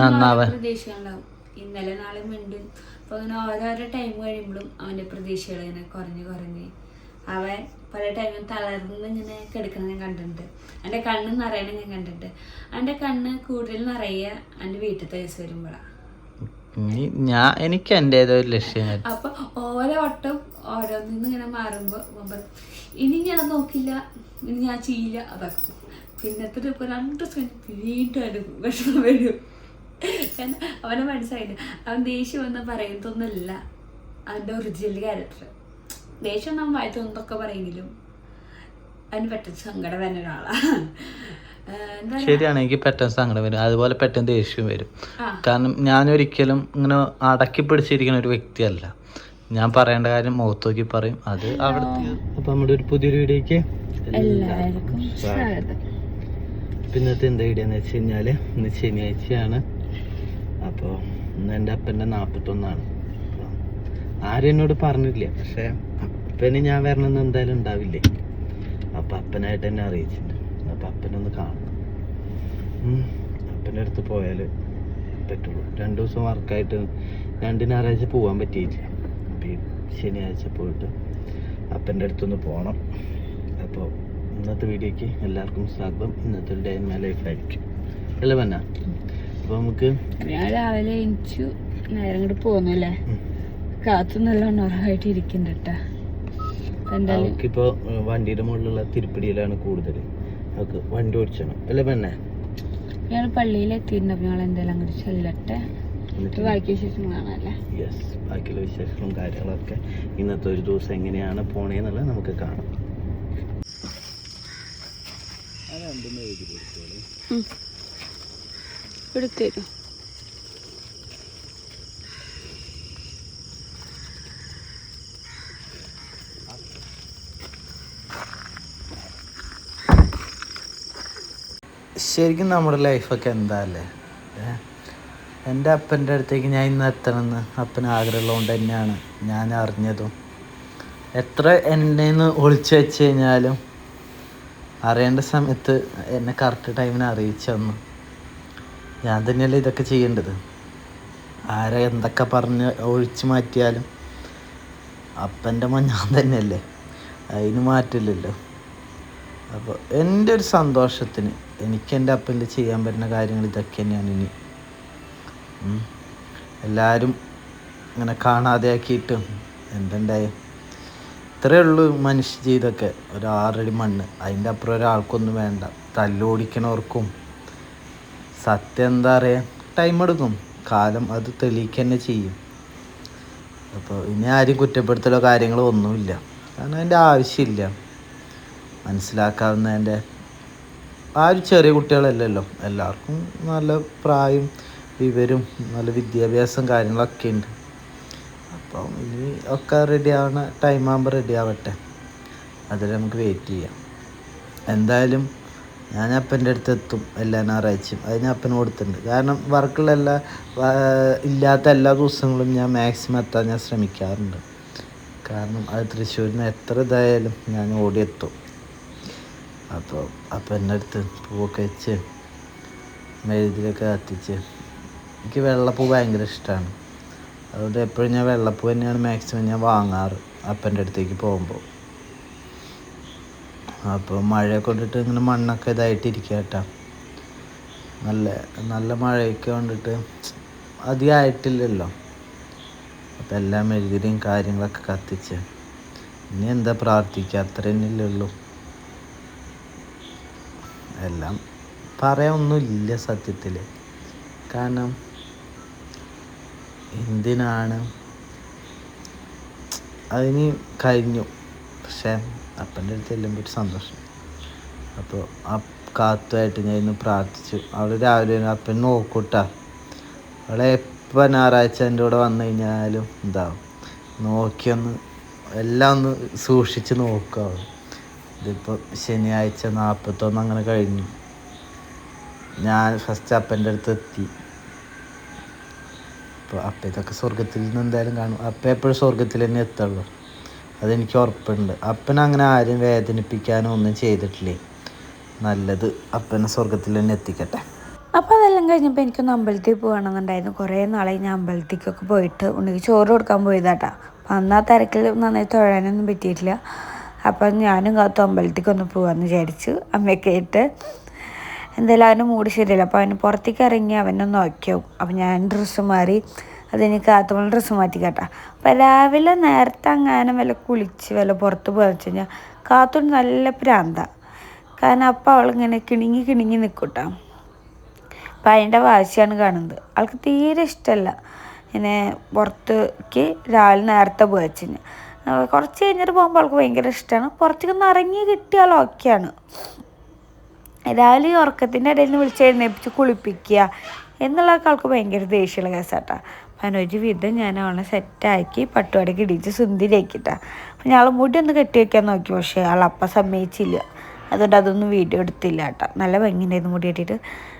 നന്നാവാൻ. പ്രതീക്ഷകളുണ്ടാവും. ഇന്നലെ നാളെ മിണ്ടും. അപ്പൊ അങ്ങനെ ഓരോരോ ടൈം കഴിയുമ്പോഴും അവന്റെ പ്രതീക്ഷകൾ ഇങ്ങനെ കുറഞ്ഞ് കുറഞ്ഞ്. അവൻ പല ടൈമും തളർന്ന് ഇങ്ങനെ കിടക്കുന്നത് ഞാൻ കണ്ടിട്ടുണ്ട്. എന്റെ കണ്ണ് നിറയണ ഞാൻ കണ്ടിട്ടുണ്ട്. എന്റെ കണ്ണ് കൂടുതൽ നിറയുക എന്റെ വീട്ടിലത്തെ ദിവസം വരുമ്പോഴാണ് ഞാൻ എനിക്ക് എന്റെതായ ഒരു ലക്ഷ്യം അപ്പൊ ഓരോ വട്ടം ഓരോന്നിന്ന് ഇങ്ങനെ മാറുമ്പോ ഇനി ഞാൻ നോക്കില്ല ഇനി ഞാൻ ചെയ്യില്ല അതാക്കും. പിന്നത്തെ ഇപ്പൊ രണ്ട് സെക്കൻഡ് വീണ്ടും അവന് വിഷമം വരും. കാരണം അവനെ മനസ്സിലായില്ല? അവൻ ദേഷ്യം എന്ന് പറയുന്നതൊന്നുമല്ല. അവന്റെ ഒറിജിനൽ ക്യാരക്ടർ ദേഷ്യം നമ്മൾ വായത്തൊന്നൊക്കെ പറയെങ്കിലും അവന് പെട്ടെന്ന് സങ്കടം വരുന്ന ഒരാളാണ് ശരിയാണ് എനിക്ക് പെട്ടെന്ന് സങ്കടം വരും. അതുപോലെ പെട്ടെന്ന് ദേഷ്യം വരും. കാരണം ഞാൻ ഒരിക്കലും ഇങ്ങനെ അടക്കി പിടിച്ചിരിക്കുന്ന ഒരു വ്യക്തിയല്ല. ഞാൻ പറയേണ്ട കാര്യം മുഖത്ത് നോക്കി പറയും. അത് അവിടെ അപ്പൊ നമ്മുടെ ഒരു പുതിയൊരു വീഡിയോക്ക് എല്ലാവർക്കും സ്വാഗതം. പിന്നത്തെ എന്താ ഐഡിയ എന്ന് വെച്ച് കഴിഞ്ഞാൽ ഇന്ന് ശനിയാഴ്ചയാണ്. അപ്പോൾ ഇന്ന് എന്റെ അപ്പന്റെ നാൽപ്പത്തൊന്നാണ്. ആരും എന്നോട് പറഞ്ഞില്ല പക്ഷേ അപ്പന് ഞാൻ വരണമെന്ന് എന്തായാലും ഉണ്ടാവില്ലേ? അപ്പം അപ്പനായിട്ട് എന്നെ അറിയിച്ചിട്ടുണ്ട്. അപ്പം അപ്പനൊന്ന് കാണണം. അപ്പന്റെ അടുത്ത് പോയാൽ പറ്റുള്ളൂ. രണ്ട് ദിവസം വർക്കായിട്ട് രണ്ട് ഞായറാഴ്ച പോകാൻ പറ്റിയില്ല അപ്പം ഈ ശനിയാഴ്ച പോയിട്ട് അപ്പന്റെ അടുത്തൊന്ന് പോകണം അപ്പോൾ ഇന്നത്തെ വീഡിയോയ്ക്ക് എല്ലാവർക്കും സ്വാഗതം. ഇന്നത്തെ ഒരു ഡേ മൈ ലൈഫ് ആയിരിക്കും. അല്ലേ പന്ന അപ്പോൾ നമുക്ക് ഞാൻ രാവിലെ എണിച്ചു നേരം കൂടെ പോന്നല്ലേ അല്ലേ? കാത്തു നല്ല ഉണർവായിട്ട് ഇരിക്കുന്നുണ്ട് വണ്ടിയുടെ മുകളിലുള്ള തിരുപ്പടിയിലാണ് കൂടുതൽ നമുക്ക് വണ്ടി ഓടിച്ചണം. അല്ലേ പെണ്ണെ ഞാൻ പള്ളിയിൽ ഞങ്ങൾ അങ്ങോട്ട് ചെല്ലട്ടെ. ബാക്കി യെസ് ബാക്കിയുള്ള വിശേഷങ്ങളും കാര്യങ്ങളൊക്കെ ഇന്നത്തെ ഒരു ദിവസം എങ്ങനെയാണ് പോണേന്നുള്ളത് നമുക്ക് കാണാം. എടുത്തരും. ശരിക്കും നമ്മുടെ ലൈഫൊക്കെ എന്താ അല്ലേ? എന്റെ അപ്പന്റെ അടുത്തേക്ക് ഞാൻ ഇന്ന് എത്തണമെന്ന് അപ്പന് ആഗ്രഹമുള്ളത് തന്നെയാണ് ഞാൻ അറിഞ്ഞതും. എത്ര എന്നെ നിന്ന് ഒളിച്ചു വെച്ച് കഴിഞ്ഞാലും അറിയേണ്ട സമയത്ത് എന്നെ കറക്റ്റ് ടൈമിന് അറിയിച്ചു തന്നു. ഞാൻ തന്നെയല്ലേ ഇതൊക്കെ ചെയ്യേണ്ടത്? ആരെ എന്തൊക്കെ പറഞ്ഞ് ഒഴിച്ചു മാറ്റിയാലും അപ്പന്റെ മോൻ ഞാൻ തന്നെയല്ലേ. അതിന് മാറ്റില്ലല്ലോ അപ്പോൾ എന്റെ ഒരു സന്തോഷത്തിന് എനിക്ക് എന്റെ അപ്പന്റെ ചെയ്യാൻ പറ്റുന്ന കാര്യങ്ങൾ ഇതൊക്കെ തന്നെയാണ് ഇനി. എല്ലാവരും ഇങ്ങനെ കാണാതെയാക്കിയിട്ടും എന്തുണ്ടായി? ഇത്രയേ ഉള്ളൂ മനുഷ്യ ജീവിതമൊക്കെ ഒരു ആറടി മണ്ണ്. അതിന്റെ അപ്പുറം ഒരാൾക്കൊന്നും വേണ്ട. തല്ലോടിക്കണവർക്കും സത്യം എന്താ പറയുക ടൈം എടുക്കും. കാലം അത് തെളിയിക്കുക തന്നെ ചെയ്യും. അപ്പോൾ ഇനി ആരും കുറ്റപ്പെടുത്തലോ കാര്യങ്ങളോ ഒന്നുമില്ല. കാരണം അതിന്റെ ആവശ്യമില്ല. മനസ്സിലാക്കാവുന്നതിന്റെ ആരും ചെറിയ കുട്ടികളല്ലല്ലോ. എല്ലാവർക്കും നല്ല പ്രായം വിവരും നല്ല വിദ്യാഭ്യാസം കാര്യങ്ങളൊക്കെ ഉണ്ട്. അപ്പം ഇനി ഒക്കെ റെഡി ആവണ ടൈം ആകുമ്പോൾ റെഡി ആവട്ടെ. അതിൽ നമുക്ക് വെയിറ്റ് ചെയ്യാം. എന്തായാലും ഞാൻ അപ്പന്റെ അടുത്ത് എത്തും എല്ലാ ഞായറാഴ്ചയും. അത് ഞാൻ അപ്പന് കൊടുത്തിട്ടുണ്ട്. കാരണം വർക്കുള്ള എല്ലാ ഇല്ലാത്ത എല്ലാ ദിവസങ്ങളും ഞാൻ മാക്സിമം എത്താൻ ഞാൻ ശ്രമിക്കാറുണ്ട്. കാരണം അത് തൃശ്ശൂരിന് എത്ര ഇതായാലും ഞാൻ ഓടിയെത്തും അപ്പോൾ അപ്പന്റെ അടുത്ത് പൂവൊക്കെ വെച്ച് മെഴുതിലൊക്കെ കത്തിച്ച് എനിക്ക് വെള്ളപ്പൂ ഭയങ്കര ഇഷ്ടമാണ് അതുകൊണ്ട് എപ്പോഴും ഞാൻ വെള്ളപ്പൂ തന്നെയാണ് മാക്സിമം ഞാൻ വാങ്ങാറ് അപ്പന്റെ അടുത്തേക്ക് പോകുമ്പോൾ. അപ്പോൾ മഴയെ കൊണ്ടിട്ട് ഇങ്ങനെ മണ്ണൊക്കെ ഇതായിട്ടിരിക്കുക കേട്ടോ നല്ല നല്ല മഴയൊക്കെ കൊണ്ടിട്ട് അധികം ആയിട്ടില്ലല്ലോ അപ്പം എല്ലാം മെഴുതിരിയും കാര്യങ്ങളൊക്കെ കത്തിച്ച്. ഇനി എന്താ പ്രാർത്ഥിക്കുക? അത്ര തന്നെ ഉള്ളൂ. എല്ലാം പറയാനൊന്നുമില്ല സത്യത്തിൽ. കാരണം എന്തിനാണ്? അതിന് കഴിഞ്ഞു. പക്ഷേ അപ്പന്റെ അടുത്ത് ചെല്ലുമ്പോൾ ഒരു സന്തോഷം. അപ്പോൾ ആ കാത്തുമായിട്ട് ഞാൻ ഇന്ന് പ്രാർത്ഥിച്ചു. അവിടെ രാവിലെ അപ്പൻ നോക്കൂട്ടാ. അവളെ എപ്പോൾ ഞായറാഴ്ച എന്റെ കൂടെ വന്നു കഴിഞ്ഞാലും എന്താവും? നോക്കിയൊന്ന് എല്ലാം ഒന്ന് സൂക്ഷിച്ച് നോക്കുക ഇതിപ്പോൾ ശനിയാഴ്ച നാൽപ്പത്തൊന്ന് അങ്ങനെ കഴിഞ്ഞു. ഞാൻ ഫസ്റ്റ് അപ്പന്റെ അടുത്ത് എത്തി. അപ്പോൾ അപ്പം സ്വർഗത്തിൽ നിന്ന് എന്തായാലും കാണും. അപ്പം എപ്പോഴും സ്വർഗത്തിൽ തന്നെ എത്തുള്ളൂ. അതെനിക്ക് ഉറപ്പുണ്ട്. അപ്പൻ അങ്ങനെ ആരും വേദനിപ്പിക്കാനോ ഒന്നും ചെയ്തിട്ടില്ലേ? നല്ലത് അപ്പനെ സ്വർഗത്തിൽ തന്നെ എത്തിക്കട്ടെ. അപ്പോൾ അതെല്ലാം കഴിഞ്ഞപ്പോൾ എനിക്കൊന്ന് അമ്പലത്തിൽ പോകണമെന്നുണ്ടായിരുന്നു. കുറേ നാളായി ഞാൻ അമ്പലത്തിലേക്കൊക്കെ പോയിട്ട് ഉണ്ടെങ്കിൽ ചോറ് കൊടുക്കാൻ പോയതാട്ടാ. അപ്പം അന്ന് ആ തിരക്കിൽ നന്നായി തൊഴാനൊന്നും പറ്റിയിട്ടില്ല. അപ്പം ഞാനും കാത്തു അമ്പലത്തേക്ക് ഒന്ന് പോകാമെന്ന് വിചാരിച്ചു അമ്മയൊക്കെ ആയിട്ട് എന്തായാലും അവന്റെ മൂട് ശരിയല്ല. അപ്പോൾ അവന് പുറത്തേക്ക് ഇറങ്ങി അവനെ നോക്കിയാവും അപ്പോൾ ഞാൻ ഡ്രസ്സ് മാറി അതിന് കാത്തുമ്പോൾ ഡ്രസ്സ് മാറ്റി കേട്ടാ അപ്പം രാവിലെ നേരത്തെ അങ്ങനെ വല്ല കുളിച്ച് വല്ല പുറത്ത് പോകാന്ന് വെച്ച് കഴിഞ്ഞാൽ കാത്തോണ്ട് നല്ല പ്രാന്ത. കാരണം അപ്പം അവളിങ്ങനെ കിണിങ്ങി കിണിങ്ങി നിൽക്കൂട്ടാ അപ്പം അതിന്റെ വാശിയാണ് കാണുന്നത്. ആൾക്ക് തീരെ ഇഷ്ടമല്ല ഇങ്ങനെ പുറത്തേക്ക് രാവിലെ നേരത്തെ പോയച്ചു കുറച്ച് കഴിഞ്ഞിട്ട് പോകുമ്പോൾ അവൾക്ക് ഭയങ്കര ഇഷ്ടമാണ് പുറത്തേക്ക് ഒന്ന് ഇറങ്ങി കിട്ടിയാൽ ഓക്കെയാണ്. രാവിലെ ഈ ഉറക്കത്തിന്റെ ഇടയിൽ നിന്ന് വിളിച്ച് എഴുന്നേപ്പിച്ച് കുളിപ്പിക്കുക എന്നുള്ളതൊക്കെ ആൾക്ക് ഭയങ്കര ദേഷ്യമുള്ള കേസാട്ടാ. അപ്പം ഒരു വിധം ഞാൻ അവളെ സെറ്റാക്കി പട്ടുപാടൊക്കെ ഇടിച്ച് സുന്ദരിയാക്കിട്ടാ അപ്പം ഞങ്ങൾ മുടി ഒന്ന് കെട്ടി വയ്ക്കാൻ നോക്കി പക്ഷേ അപ്പം സമ്മതിച്ചില്ല. അതുകൊണ്ട് അതൊന്നും വീഡിയോ എടുത്തില്ല കേട്ടോ നല്ല ഭംഗിയുണ്ടായിരുന്നു മുടി കെട്ടിയിട്ട്.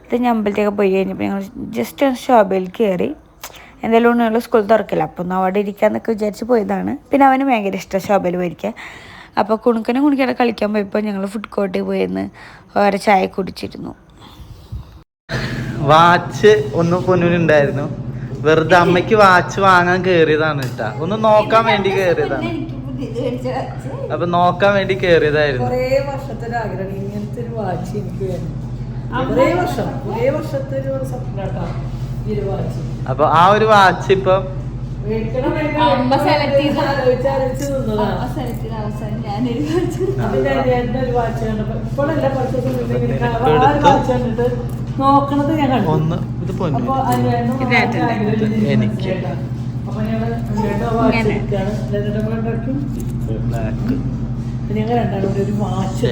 ഇത് ഞാൻ അമ്പലത്തേക്ക് പോയി കഴിഞ്ഞപ്പോൾ ഞങ്ങൾ ജസ്റ്റ് ഒന്ന് ഷോബയിൽ കയറി. എന്തായാലും ഞങ്ങൾ സ്കൂൾ തുറക്കില്ല. അപ്പോൾ ഒന്ന് അവിടെ ഇരിക്കാന്നൊക്കെ വിചാരിച്ച് പോയതാണ്. പിന്നെ അവന് ഭയങ്കര ഇഷ്ടം ശോഭയിൽ പോയിരിക്കാൻ. അപ്പോൾ കുണുക്കനെ കുണിക്കാതെ കളിക്കാൻ പോയപ്പോൾ ഞങ്ങൾ ഫുഡ് കോർട്ടിൽ പോയെന്ന് ഓരോ ചായ കുടിച്ചിരുന്നു. വാച്ച് ഒന്ന് പൊന്നുണ്ടായിരുന്നു വെറുതെ അമ്മയ്ക്ക് വാച്ച് വാങ്ങാൻ കേറിയതാണ് കേട്ടാ ഒന്ന് നോക്കാൻ വേണ്ടി കേറിയതാണ്. അപ്പൊ നോക്കാൻ വേണ്ടി കേറിയതായിരുന്നു. കുറേ വർഷത്തെ ആഗ്രഹം. ഇങ്ങനത്തെ വാച്ച് എനിക്ക് വേണം. കുറേ വർഷം കുറേ വർഷത്തെ ഒരു സ്വപ്നട്ടാ ഈ വാച്ച്. അപ്പൊ ആ ഒരു വാച്ച് ഇപ്പം അമ്മ സെലക്ട് ചെയ്ത- അവസാനം ഞാനൊരു കാണിച്ചു അതിന്റെ ഒരു വാച്ച് കണ്ടപ്പോ ഇപ്പോഴല്ല കുറച്ച് നോക്കണത് ഞാൻ കണ്ടു. ഒന്ന് ഇത് എനിക്ക്. ഞങ്ങൾ രണ്ടാളും ഒരു വാച്ച്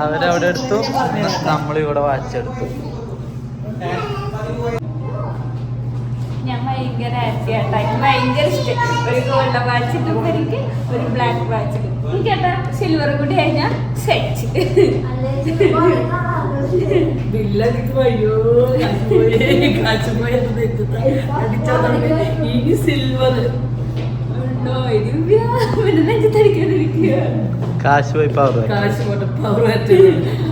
അവരവിടെ എടുത്തു. നമ്മളിവിടെ വാച്ച് എടുത്തു ഞാൻ ഭയങ്കര ഹാപ്പി ആട്ടാ. എനിക്ക് ഭയങ്കര ഇഷ്ടം. ഒരു ഗോൾഡൻ വാച്ച് ഇട്ടും എനിക്ക് ഒരു ബ്ലാക്ക് വാച്ച് ഇടും എനിക്ക് കേട്ടാ സിൽവർ കൂടി കഴിഞ്ഞാൽ സെറ്റ്. ഇനി സിൽവർ ഉണ്ടോ? ഇരുപ പിന്നെ നെഞ്ചത്തടിക്കാതിരിക്കുക. കാശ് പോയി പവർ കാശ് കൊണ്ട് പവർ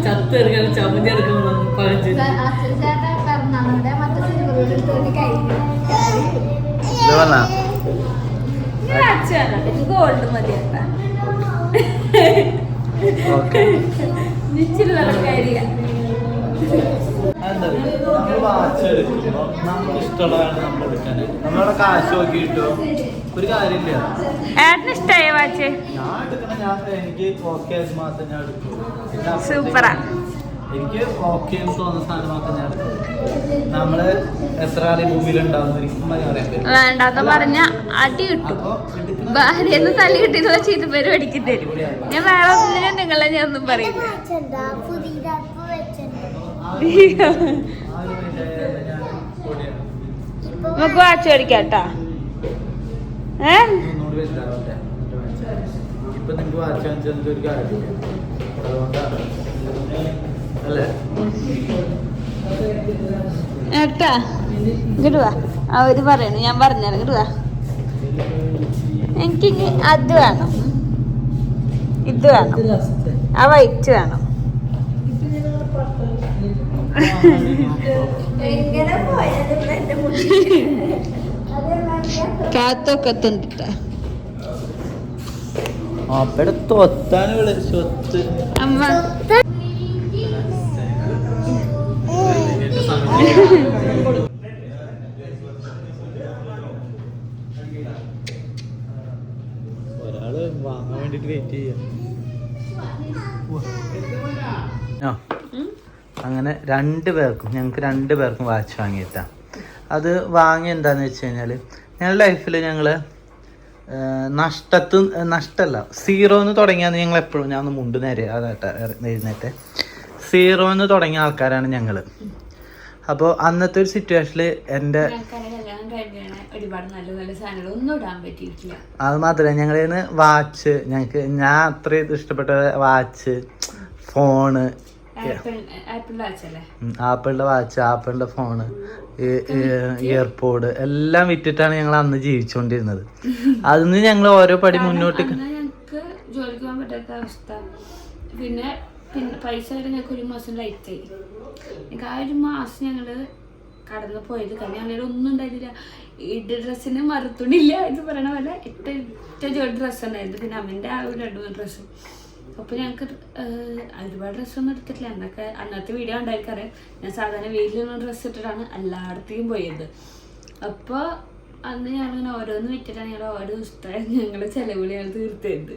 ചത്തെടുക്കണം ചമഞ്ഞ് എടുക്കണം പറഞ്ഞു ഇത് പറഞ്ഞാ നമ്മളവിടെ കാശ് നോക്കിയിട്ടോ ഒരു കാര്യമില്ല. ഏട്ടന് ഇഷ്ടായ വാച്ച്? ഞാൻ എടുക്കണ ഞാൻ എനിക്ക് ഓക്കെ ആയത് മാത്രം ഞാൻ എടുക്കൂ സൂപ്പറാ. എനിക്ക് ഓക്കെ എന്ന് തോന്നുന്ന സാധനം മാത്രം ഞാൻ എടുക്കൂ നമ്മൾ എത്ര ആളെ വേണ്ടാന്ന് പറഞ്ഞ അടി കിട്ടും. ഭാര്യന്ന് തല്ലി കിട്ടിയെന്ന് വെച്ച് ഇത് പേര് പഠിക്കും തരും. ഞാൻ വേറെ ഒന്നിനും നിങ്ങളെ ഞാൻ ഒന്നും പറയില്ല. കൂടിയാണ്. നമുക്ക് വാച്ച് മേടിക്കാം കേട്ടാ ഏ ഒന്നുകൂടി വലുതാവട്ടെ എന്നിട്ട് ഇപ്പൊ നിങ്ങക്ക് വാച്ച് വാങ്ങിച്ചതിന്റെ ഒരു കാര്യമില്ല. അതുകൊണ്ടാണ്. അല്ലേ? ഏട്ടാ ഇങ്ങോട്ട് അവർ പറയണു ഞാൻ പറഞ്ഞാൽ ഇങ്ങോട്ട് എനിക്ക് അത് വേണം. ഇത് വേണം. ആ വൈറ്റ് വേണം. കാത്തൊക്കെ എത്തുന്നുണ്ട് അവിടെ തൊത്താൻ സ്വത്ത് അമ്മ. ഒരാൾ വാങ്ങാൻ വേണ്ടിട്ട് വെയിറ്റ് ചെയ്യാം. അങ്ങനെ രണ്ട് പേർക്കും ഞങ്ങൾക്ക് രണ്ട് പേർക്കും വാച്ച് വാങ്ങിയിട്ടാ. അത് വാങ്ങി എന്താന്ന് വെച്ച് കഴിഞ്ഞാൽ ഞങ്ങളുടെ ലൈഫിൽ ഞങ്ങൾ നഷ്ടത്ത് നഷ്ടമല്ല സീറോന്ന് തുടങ്ങിയാന്ന് ഞങ്ങൾ എപ്പോഴും ഞാൻ ഒന്ന് മുണ്ട് നേരെ അതാട്ടെ എഴുന്നേറ്റ്. സീറോന്ന് തുടങ്ങിയ ആൾക്കാരാണ് ഞങ്ങൾ അപ്പോൾ അന്നത്തെ ഒരു സിറ്റുവേഷനിൽ എന്റെ കല്യാണം കഴിഞ്ഞാണ് ഒരുപാട് നല്ല നല്ല സാധനങ്ങൾ ഒന്നും ഇടാൻ പറ്റിയിട്ടില്ല. അത് മാത്രമല്ല ഞങ്ങളേന്ന് വാച്ച് ഞങ്ങൾക്ക് ഞാൻ അത്രയും ഇഷ്ടപ്പെട്ട വാച്ച് ഫോണ് ആപ്പിളിന്റെ വാച്ച് ആപ്പിളിന്റെ ഫോണ് ഇയർപോഡ് എല്ലാം വിറ്റിട്ടാണ് ഞങ്ങൾ അന്ന് ജീവിച്ചുകൊണ്ടിരുന്നത് അതിന് ഞങ്ങൾ ഓരോ പടി മുന്നോട്ട് ജോലിക്ക് പോകാൻ പറ്റാത്ത അവസ്ഥ. പിന്നെ പിന്നെ പൈസ വരെ ഞങ്ങൾക്ക് ഒരു മാസം ലൈറ്റായി ഞങ്ങൾക്ക് ആ ഒരു മാസം ഞങ്ങൾ കടന്നു പോയത് കാരണം ഞങ്ങളുടെ ഒന്നും ഉണ്ടായിരുന്നില്ല. ഈ ഡ്രസ്സിന് മറുത്തുണില്ല എന്ന് പറയണ പോലെ ഇട്ട ഇട്ട ജോഡി ഡ്രസ്സ് ഉണ്ടായിരുന്നു. പിന്നെ അമ്മന്റെ ആ ഒരു രണ്ട് മൂന്ന് ഡ്രസ്സും അപ്പോൾ ഞങ്ങൾക്ക് ഒരുപാട് ഡ്രസ്സൊന്നും എടുത്തിട്ടില്ല. എന്നൊക്കെ അന്നത്തെ വീഡിയോ ഉണ്ടായിരിക്കറിയാം ഞാൻ സാധാരണ വീട്ടിലുള്ള ഡ്രസ്സ് ഇട്ടിട്ടാണ് എല്ലായിടത്തേക്കും പോയത്. അപ്പോൾ അന്ന് ഞാനിങ്ങനെ ഓരോന്ന് വിറ്റിട്ടാണ് ഞങ്ങൾ ഓരോ ദിവസത്തെ ഞങ്ങളുടെ ചിലവുകൾ ഞങ്ങൾ തീർത്തത്.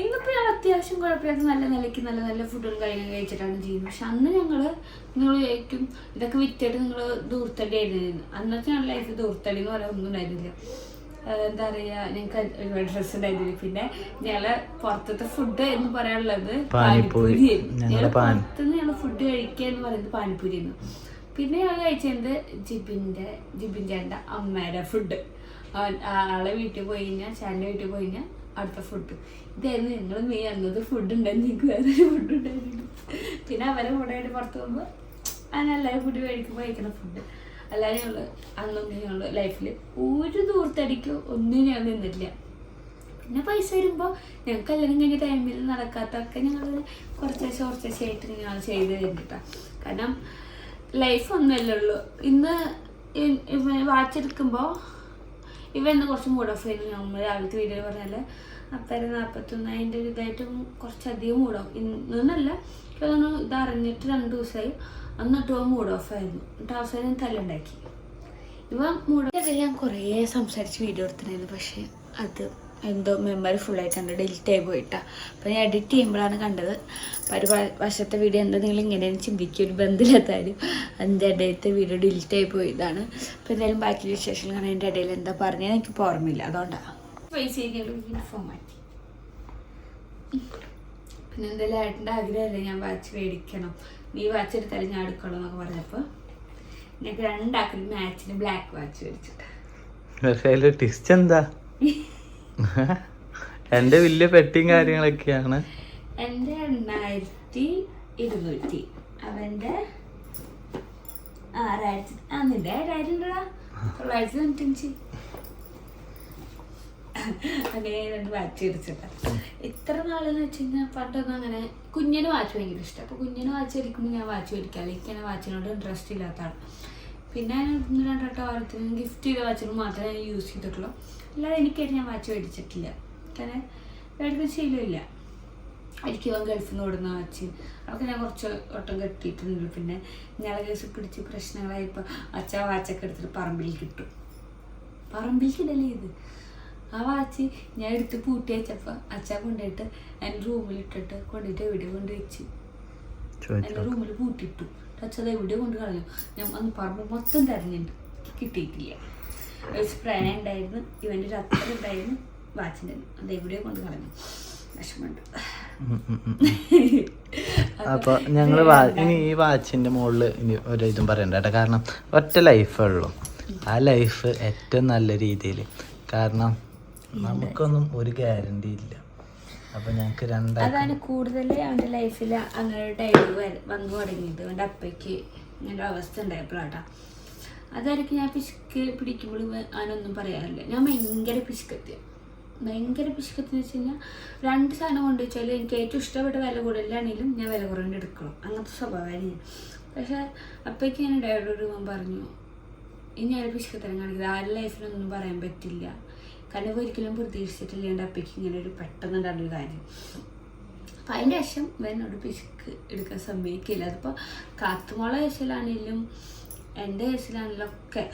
ഇന്നിപ്പോൾ ഞങ്ങൾ അത്യാവശ്യം കുഴപ്പമില്ലാത്ത നല്ല നിലയ്ക്ക് നല്ല നല്ല ഫുഡും കാര്യങ്ങളും കഴിച്ചിട്ടാണ് ചെയ്യുന്നത്. പക്ഷെ അന്ന് ഞങ്ങൾ നിങ്ങൾ ചോദിക്കും ഇതൊക്കെ വിറ്റിട്ട് നിങ്ങൾ ദൂർത്തടി ആയിരുന്നു. അന്നത്തെ ഞങ്ങളുടെ ലൈഫ് ദൂർത്തടി എന്ന് പറയാൻ ഒന്നും ഉണ്ടായിരുന്നില്ല. എന്താ പറയുക ഞങ്ങൾക്ക് ഒരുപാട് ഡ്രസ്സ് ഉണ്ടായിരുന്നില്ല. പിന്നെ ഞങ്ങളെ പുറത്തത്തെ ഫുഡ് എന്ന് പറയാനുള്ളത് പാനിപ്പൂരി. ഞങ്ങൾ പുറത്തുനിന്ന് ഞങ്ങൾ ഫുഡ് കഴിക്കുക എന്ന് പറയുന്നത് പാനിപ്പൂരി എന്ന് പിന്നെ ഞങ്ങൾ കഴിച്ചത് ജിബിന്റെ ജിബിൻ ചേട്ടന്റെ അമ്മയുടെ ഫുഡ് ആളെ വീട്ടിൽ പോയി കഴിഞ്ഞാൽ ചേട്ടന്റെ വീട്ടിൽ പോയി കഴിഞ്ഞാൽ അടുത്ത ഫുഡ് ഇതായിരുന്നു ഞങ്ങൾ മെയ് അന്നത്. ഫുഡ് ഉണ്ടായിരുന്നു. ഞങ്ങൾക്ക് വേറൊരു ഫുഡ് ഉണ്ടായിരുന്നു. പിന്നെ അവരെ കൂടെ ആയിട്ട് പുറത്ത് പോകുമ്പോൾ അങ്ങനെ എല്ലാവരും ഫുഡ് കഴിക്കുമ്പോൾ കഴിക്കുന്ന ഫുഡ് അല്ലാതെ ഞങ്ങൾ അന്നൊന്നും ഞങ്ങൾ ലൈഫിൽ ഒരു ദൂരത്തടിക്കോ ഒന്നും ഞാൻ നിന്നിട്ടില്ല. പിന്നെ പൈസ വരുമ്പോൾ ഞങ്ങൾക്ക് കല്യാണം കഴിഞ്ഞ ടൈമിൽ നടക്കാത്തൊക്കെ ഞങ്ങൾ കുറച്ച് കുറച്ച് ആയിട്ട് ഞങ്ങൾ ചെയ്ത് തരുന്നിട്ടാ കാരണം ലൈഫ് ഒന്നുമല്ലേ ഉള്ളൂ. ഇന്ന് വാച്ചെടുക്കുമ്പോൾ ഇവ ഇന്ന് കുറച്ച് മൂഡ് ഓഫ് ആയിരുന്നു. നമ്മൾ രാവിലത്തെ വീഡിയോ പറഞ്ഞാൽ അപ്പേരെ നാൽപ്പത്തൊന്ന് അതിന്റെ ഒരു ഇതായിട്ട് കുറച്ചധികം മൂഡ് ഓഫ് ഇന്നല്ല എനിക്ക് ഇതറിഞ്ഞിട്ട് രണ്ട് ദിവസമായി എന്നിട്ട് മൂഡ് ഓഫ് ആയിരുന്നു. എന്നിട്ട് അവസാനം തല്ലുണ്ടാക്കി ഇവ മൂഡ് ഞാൻ കുറേ സംസാരിച്ച് വീഡിയോ എടുത്തിട്ടുണ്ടായിരുന്നു. പക്ഷേ അത് എന്തോ മെമ്മറി ഫുള്ളായിട്ട് കണ്ടത് ഡിലീറ്റ് ആയി പോയിട്ടാ. അപ്പോൾ ഞാൻ എഡിറ്റ് ചെയ്യുമ്പോഴാണ് കണ്ടത്. അപ്പോൾ ഒരു വശത്തെ വീഡിയോ എന്താ നിങ്ങൾ ഇങ്ങനെ ചിന്തിക്കും ഒരു ബന്ധമില്ലാത്താരും അതിന്റെ ഇടയിലത്തെ വീഡിയോ ഡിലീറ്റ് ആയി പോയതാണ്. അപ്പോൾ എന്തായാലും ബാക്കി വിശേഷങ്ങൾ കാണാൻ എന്റെ ഇടയിൽ എന്താ പറഞ്ഞത് എനിക്ക് ഓർമ്മയില്ല. അതുകൊണ്ടാണ് പൈസ യൂണിഫോം മാറ്റി. പിന്നെ എന്തായാലും ഏട്ടന്റെ ആഗ്രഹമല്ലേ ഞാൻ വാച്ച് മേടിക്കണം. നീ വാച്ച് എടുത്താലും ഞാൻ എടുക്കണം എന്നൊക്കെ പറഞ്ഞപ്പോൾ ഞങ്ങൾക്ക് രണ്ടാക്കും മാച്ചിന് ബ്ലാക്ക് വാച്ച് മേടിച്ചിട്ടാ. ടിസ്റ്റ് എന്താ? എന്റെ വലിയ പെട്ടിയും കാര്യങ്ങളൊക്കെയാണ്. എന്റെ എണ്ണായിരത്തി ഇരുന്നൂറ്റി. അവന്റെ അങ്ങനെ രണ്ട് വാച്ച് ഇത്ര നാളെന്ന് വെച്ച് കഴിഞ്ഞാൽ പണ്ടൊന്നും അങ്ങനെ കുഞ്ഞിന് വാച്ച് ഭയങ്കര ഇഷ്ടം. അപ്പോൾ കുഞ്ഞിന് വാച്ച് വലിക്കുമ്പോൾ ഞാൻ വാച്ച് മേടിക്കാം എനിക്ക് വാച്ചിനോട് ഇൻട്രസ്റ്റ് ഇല്ലാത്തതാണ്. പിന്നെ ഒന്ന് രണ്ട് വട്ടം ഓരോരുത്തരും ഗിഫ്റ്റ് ചെയ്ത വാച്ചിന് മാത്രമേ ഞാൻ യൂസ് ചെയ്തിട്ടുള്ളൂ. അല്ലാതെ എനിക്കായിട്ട് ഞാൻ വാച്ച് മേടിച്ചിട്ടില്ല. കാരണം മേടിക്കുന്ന ശീലമില്ല. എനിക്ക് ഇവൻ ഗൾഫിൽ നിന്ന് ഓടുന്ന വാച്ച് അതൊക്കെ ഞാൻ കുറച്ച് ഓട്ടം കെട്ടിയിട്ടുണ്ട്. പിന്നെ ഞാൻ കേസ് പിടിച്ച് പ്രശ്നങ്ങളായപ്പോൾ അച്ഛ വാച്ചൊക്കെ എടുത്തിട്ട് പറമ്പിൽ കിട്ടും. പറമ്പിൽ കിടലേ ഇത്? ആ വാച്ച് ഞാൻ എടുത്ത് പൂട്ടി വെച്ചപ്പോൾ അച്ഛ കൊണ്ടുപോയിട്ട് എന്റെ റൂമിൽ ഇട്ടിട്ട് കൊണ്ടുപോയിട്ട് എവിടെ കൊണ്ട് വെച്ച്? എന്റെ റൂമിൽ പൂട്ടിയിട്ടു. അച്ഛത് എവിടെ കൊണ്ട് കളഞ്ഞു. ഞാൻ അന്ന് പറമ്പ് മൊത്തം തെരഞ്ഞിട്ടുണ്ട് കിട്ടിയിട്ടില്ല. ഒരു പ്രേണ ഉണ്ടായിരുന്നു ഇവന്റെ ഒരു അത്ര ഉണ്ടായിരുന്നു വാച്ചിന്റെ അത് എവിടെയോ കൊണ്ട് കളഞ്ഞു. വിഷമമുണ്ട്. അപ്പൊ ഞങ്ങൾ ഇനി ഈ വാച്ചിന്റെ മുകളിൽ ഇനി ഒരു ഇതും പറയണ്ട കേട്ടോ. കാരണം ഒറ്റ ലൈഫേ ഉള്ളൂ. ആ ലൈഫ് ഏറ്റവും നല്ല രീതിയിൽ. കാരണം നമുക്കൊന്നും ഒരു ഗ്യാരണ്ടി ഇല്ല. അപ്പൊ ഞങ്ങക്ക് രണ്ടാണ് അതാണ് കൂടുതൽ അവന്റെ ലൈഫിൽ അങ്ങനെ ഒരു ടൈം വന്നു തുടങ്ങിയത്. അവന്റെ അപ്പയ്ക്ക് ഇങ്ങനെ അവസ്ഥ ഉണ്ടായപ്പോഴാട്ടാ അതായിരിക്കും ഞാൻ പിശുക്ക് പിടിക്കുമ്പോൾ ഞാനൊന്നും പറയാറില്ല. ഞാൻ ഭയങ്കര പിശുക്കത്തി ഭയങ്കര പിശുക്കത്തിന് വെച്ച് കഴിഞ്ഞാൽ രണ്ട് സാധനം കൊണ്ട് വെച്ചാൽ എനിക്ക് ഏറ്റവും ഇഷ്ടപ്പെട്ട വില കൂടുതലാണെങ്കിലും ഞാൻ വില കുറവിന്റെ എടുക്കണം. അങ്ങനത്തെ സ്വഭാവമാണ് ഞാൻ. പക്ഷേ അപ്പേക്ക് ഞാൻ ഡയറോട് പോകാൻ പറഞ്ഞു ഇനി ആരും പിശുക്കത്തരം കാണിക്കുന്നത് ആരുടെ ലൈഫിലൊന്നും പറയാൻ പറ്റില്ല. കാരണം ഒരിക്കലും പ്രതീക്ഷിച്ചിട്ടില്ല എന്റെ അപ്പയ്ക്ക് ഇങ്ങനെ ഒരു പെട്ടെന്നുണ്ടാകുന്ന ഒരു കാര്യം. അപ്പം അതിന്റെ ശേഷം എന്നോട് പിശുക്ക് എടുക്കാൻ സമ്മതിക്കില്ല. അതിപ്പോൾ കാത്തുമോളെ കേസിലാണെങ്കിലും എന്റെ കേസിലാണെങ്കിലൊക്കെ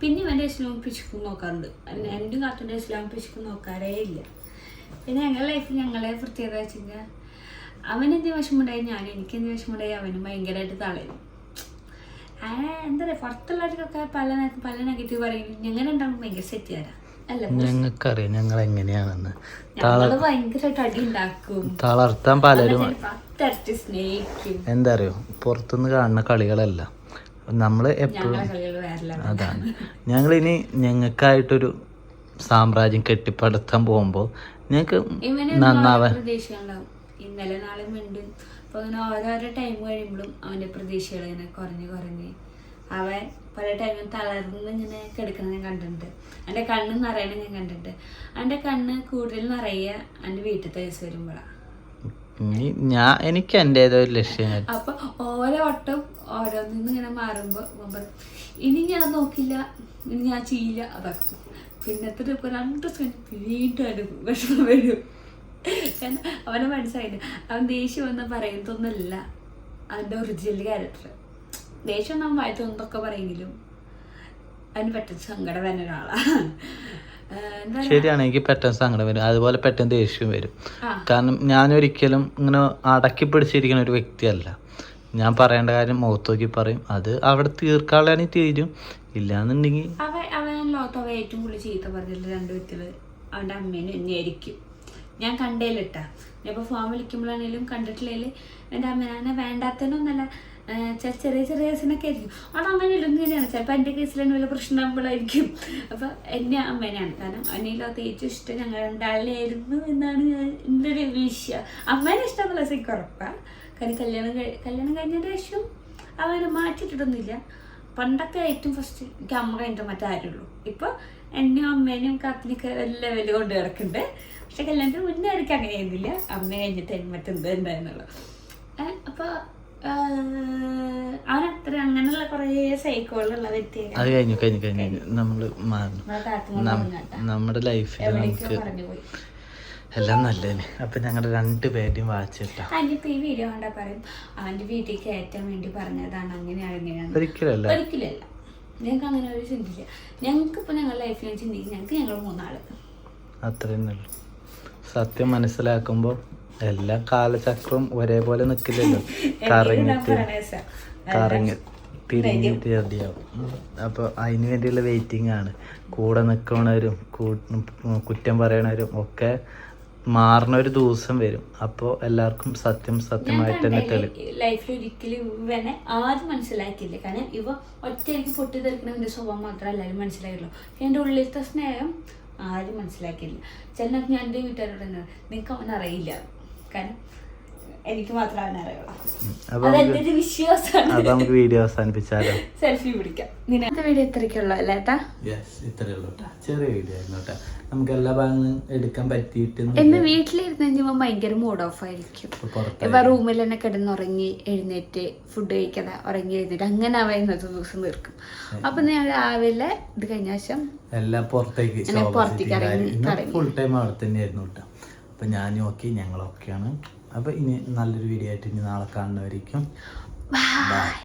പിന്നെ ഇവന്റെ കേസിലും പിശുക്കും നോക്കാറുണ്ട്. എന്റെ കാത്തുന്റെ കേസിലും പിശുക്കും നോക്കാറേ ഇല്ല. പിന്നെ ഞങ്ങളുടെ ലൈഫിൽ ഞങ്ങളെ പ്രത്യേകത വെച്ച് കഴിഞ്ഞാൽ അവൻ എന്ത് വിഷമമുണ്ടായി? ഞാൻ എനിക്ക് എന്ത് വിഷമമുണ്ടായി? അവനും ഭയങ്കരമായിട്ട് തളരും. എന്താ പറയുക പുറത്തുള്ളവർക്കൊക്കെ പല പല നെഗറ്റീവ് പറയും. ഞങ്ങൾ രണ്ടാളും ഭയങ്കര സെറ്റ് തരാം ഞങ്ങൾക്കറിയാം ഞങ്ങൾ എങ്ങനെയാണെന്ന് തളർത്താൻ പലരും എന്താ അറിയോ പുറത്തുനിന്ന് കാണുന്ന കളികളല്ല. നമ്മൾ എപ്പോഴും അതാണ്. ഞങ്ങൾ ഇനി ഞങ്ങൾക്കായിട്ടൊരു സാമ്രാജ്യം കെട്ടിപ്പടുത്താൻ പോകുമ്പോൾ ഞങ്ങൾക്ക് നന്നാവാൻ ഇന്നലെ നാളെ മിണ്ടും. അപ്പൊ അങ്ങനെ ഓരോരോ ടൈം കഴിയുമ്പോഴും അവന്റെ പ്രതീക്ഷകൾ ഇങ്ങനെ കുറഞ്ഞു കുറഞ്ഞ് അവൻ പല ടൈമും തളർന്ന് ഇങ്ങനെ കിടക്കുന്നത് ഞാൻ കണ്ടിട്ടുണ്ട്. എന്റെ കണ്ണ് നിറയണ ഞാൻ കണ്ടിട്ടുണ്ട്. എന്റെ കണ്ണ് കൂടുതൽ നിറയ എന്റെ വീട്ടിലത്തെ ദിവസം വരുമ്പോഴാണ് ഞാൻ എനിക്ക് എന്റെതായ ഒരു ലക്ഷ്യം. അപ്പൊ ഓരോ വട്ടം ഓരോന്നിന്ന് ഇങ്ങനെ മാറുമ്പോ ഇനി ഞാൻ നോക്കില്ല ഇനി ഞാൻ ചെയ്യില്ല. അതൊക്കെ. പിന്നത്തെ ഇപ്പൊ രണ്ട് ദിവസം വീണ്ടും അവന് വിഷമം വരും. കാരണം അവനെ മനസ്സിലായില്ല? അവൻ ദേഷ്യം വന്ന പറയുന്നതൊന്നുമല്ല. അവന്റെ ഒറിജിനൽ ക്യാരക്ടർ ദേഷ്യം നാം വായിച്ചു എന്തൊക്കെ പറയെങ്കിലും അതിന് പെട്ടെന്ന് സങ്കടം വരുന്ന ഒരാളാ. എന്താ ശരിയാണ് എനിക്ക് പെട്ടെന്ന് സങ്കടം വരും. അതുപോലെ പെട്ടെന്ന് ദേഷ്യം വരും. കാരണം ഞാൻ ഒരിക്കലും ഇങ്ങനെ അടക്കി പിടിച്ചിരിക്കുന്ന ഒരു വ്യക്തിയല്ല. ഞാൻ പറയേണ്ട കാര്യം മുഖത്ത് നോക്കി പറയും. അത് അവിടെ തീർക്കാളാണെങ്കിൽ തീരും. ഇല്ലാന്നുണ്ടെങ്കിൽ അവൻ അവൻ ലോകത്ത് അവൻ ഏറ്റവും കൂടുതൽ ചീത്ത പറഞ്ഞില്ല രണ്ട് വ്യക്തികൾ അവന്റെ അമ്മേനും എന്നെയായിരിക്കും ഞാൻ കണ്ടേലിട്ടാ. ഞാൻ ഇപ്പോൾ ഫോം വിളിക്കുമ്പോഴാണേലും കണ്ടിട്ടില്ലെങ്കിൽ എന്റെ അമ്മേനെ വേണ്ടാത്തതിനൊന്നല്ല. ചെറിയ ചെറിയ കേസിനൊക്കെ ആയിരിക്കും. അവിടെ അങ്ങനെ ഇല്ലെന്നില്ലാണ് ചിലപ്പോൾ എന്റെ കേസിൽ തന്നെ വല്ല പ്രശ്നമാകുമ്പോഴായിരിക്കും അപ്പോൾ എന്നെ അമ്മേനെയാണ്. കാരണം അന്നേ ലോകത്ത് ഏറ്റവും ഇഷ്ടം ഞങ്ങൾ രണ്ടാളിലായിരുന്നു എന്നാണ് എന്റെ ഒരു വിഷയം. അമ്മേനെ ഇഷ്ടമല്ല സീ ഉറപ്പാണ് കാരണം കല്യാണം കഴി കല്യാണം കഴിഞ്ഞതിന് ശേഷം അവനെ മാറ്റിയിട്ടിട്ടൊന്നുമില്ല. പണ്ടൊക്കെ ഏറ്റവും ഫസ്റ്റ് എനിക്ക് അമ്മ കഴിഞ്ഞിട്ട് മറ്റാരുള്ളൂ ഇപ്പൊ എന്നെയും അമ്മേനെയും കാത്തിനൊക്കെ എല്ലാ വില കൊണ്ട് കിടക്കുന്നുണ്ട് പക്ഷെ കല്യാണത്തിന് മുന്നേ എനിക്ക് അങ്ങനെയൊന്നുമില്ല. അമ്മ കഴിഞ്ഞിട്ട് മറ്റെന്ത് ഉണ്ടായിരുന്നുള്ളൂ ഏഹ് അപ്പൊ അവനത്ര അങ്ങനെയുള്ള കുറേ സൈക്കോളുള്ള വ്യക്തിയാണ് അത് കഴിഞ്ഞു കഴിഞ്ഞു കഴിഞ്ഞു നമ്മൾ മാറണം. നമ്മുടെ ലൈഫിൽ നമുക്ക് എല്ലാം നല്ലതന്നെ അപ്പൊ ഞങ്ങളുടെ രണ്ട് പേരുടെയും വാച്ചിട്ടാ അതിനിപ്പോ ഈ വീഡിയോ കണ്ടാ പറയും അവന്റെ വീട്ടിൽ കയറ്റാൻ വേണ്ടി പറഞ്ഞതാണ് അങ്ങനെയാണ് ഇങ്ങനെയാണ് ഒരിക്കലല്ല. ഒരിക്കലല്ല. ഞങ്ങൾക്ക് അങ്ങനെ ഒരു ചിന്തില്ല ഞങ്ങൾക്ക് ഇപ്പൊ ഞങ്ങളുടെ ലൈഫിൽ ചിന്തിക്കും ഞങ്ങൾക്ക് ഞങ്ങൾ മൂന്നാൾ. അത്ര തന്നെ സത്യം മനസ്സിലാക്കുമ്പോൾ എല്ലാ കാലചക്രം ഒരേപോലെ നിക്കില്ലല്ലോ. കറങ്ങി കറങ്ങി തിരിഞ്ഞിട്ട് റെഡിയാവും അപ്പോൾ അതിന് വേണ്ടിയുള്ള വെയിറ്റിംഗ് ആണ്. കൂടെ നിൽക്കണവരും കുറ്റം പറയണവരും ഒക്കെ മാറുന്ന ഒരു ദിവസം വരും. അപ്പോൾ എല്ലാവർക്കും സത്യം സത്യമായിട്ട് തന്നെ തെളിയും. ലൈഫിൽ ഒരിക്കലും ഇവനെ ആരും മനസ്സിലാക്കിയില്ല. കാരണം ഇവ ഒറ്റയ്ക്ക് പൊട്ടിത്തെറിക്കണ എന്റെ സ്വഭാവം മാത്രമേ എല്ലാവരും മനസ്സിലായിട്ടുള്ളൂ എന്റെ എന്റെ ഉള്ളിലത്തെ സ്നേഹം ആരും മനസ്സിലാക്കിയില്ല. ചില ഞാൻ എന്റെ വീട്ടുകാരോട് തന്നെ നിങ്ങൾക്ക് അവൻ എനിക്ക് മാത്രമാണ് അറിയുള്ളൂ അതെന്റെ വിശ്വാസമാണ്. അപ്പോൾ നമുക്ക് വീഡിയോ അവസാനിപ്പിച്ചാലോ? സെൽഫി പിടിക്കാം. നിനക്ക് വീഡിയോ ഇത്രയ്ക്കുള്ളൂ അല്ലേ യെസ് ഇത്രയേ ഉള്ളൂ ചെറിയ വീഡിയോ ആയിരുന്നു കേട്ടോ നമുക്ക് എല്ലാ ഭാഗങ്ങളും എടുക്കാൻ പറ്റിയിട്ട് എന്ന് വീട്ടിലിരുന്ന് കഴിഞ്ഞാൽ ഭയങ്കര മൂഡ് ഓഫ് ആയിരിക്കും. പുറത്ത് ഇവ റൂമിൽ തന്നെ കിടന്നുറങ്ങി എഴുന്നേറ്റ് ഫുഡ് കഴിക്കാതെ ഉറങ്ങി എഴുന്നേറ്റ് അങ്ങനെ അവ ഇന്നത്തെ ദിവസം തീർക്കും. അപ്പൊ ഞാൻ രാവിലെ ഇത് കഴിഞ്ഞ ശേഷം എല്ലാം പുറത്തേക്ക് എന്നെ പുറത്തേക്ക് ഇറങ്ങി- ഇറങ്ങി. ഫുൾ ടൈം അവിടെ തന്നെയായിരുന്നു കേട്ടോ അപ്പൊ ഞാനും ഓക്കെ ഞങ്ങളൊക്കെയാണ്. അപ്പോൾ ഇനി നല്ലൊരു വീഡിയോ ആയിട്ട് ഇനി നാളെ കാണുന്നവരിക്കും ബൈ